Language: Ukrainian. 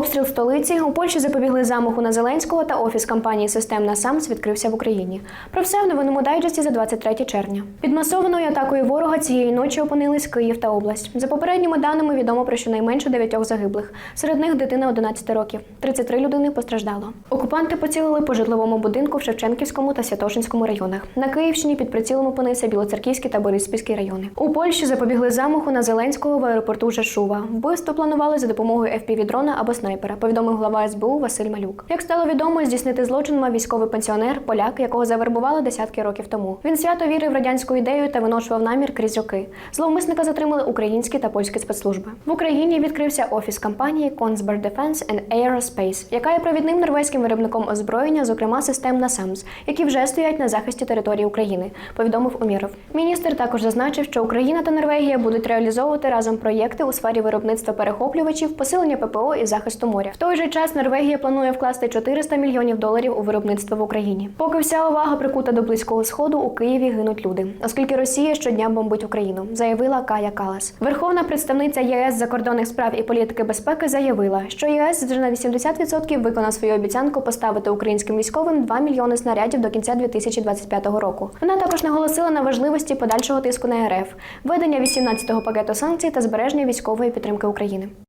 обстріл столиці у Польщі запобігли замаху на Зеленського та офіс компанії Системна САМС відкрився в Україні. Про все в новинному дайджесті за 23 червня. Під масованою атакою ворога цієї ночі опинились Київ та область. За попередніми даними відомо про щонайменше дев'ятьох загиблих. Серед них дитина 11 років. 33 людини постраждало. Окупанти поцілили по житловому будинку в Шевченківському та Святошинському районах. На Київщині під прицілом опинився Білоцерківський та Бориспільський райони. У Польщі запобігли замаху на Зеленського в аеропорту Жешува. Вбивство планували за допомогою FPV-дрона або снайпера, повідомив глава СБУ Василь Малюк. Як стало відомо, здійснити злочин мав військовий пенсіонер, поляк, якого завербували десятки років тому. Він свято вірив радянську ідею та виношував намір крізь роки. Зловмисника затримали українські та польські спецслужби. В Україні відкрився офіс компанії Kongsberg Defence and Aerospace, яка є провідним норвезьким виробником озброєння, зокрема систем NASAMS, які вже стоять на захисті території України. Повідомив Уміров. Міністр також зазначив, що Україна та Норвегія будуть реалізовувати разом проєкти у сфері виробництва перехоплювачів, посилення ППО і захисту моря. В той же час Норвегія планує вкласти 400 мільйонів доларів у виробництво в Україні. Поки вся увага прикута до близького сходу, у Києві гинуть люди, оскільки Росія щодня бомбить Україну, заявила Кая Калас. Верховна представниця ЄС закордонних справ і політики безпеки заявила, що ЄС вже на 80% виконав свою обіцянку поставити українським військовим 2 мільйони снарядів до кінця 2025 року. Вона також наголосила на важливості подальшого тиску на РФ, введення 18-го пакету санкцій та збереження військової підтримки України.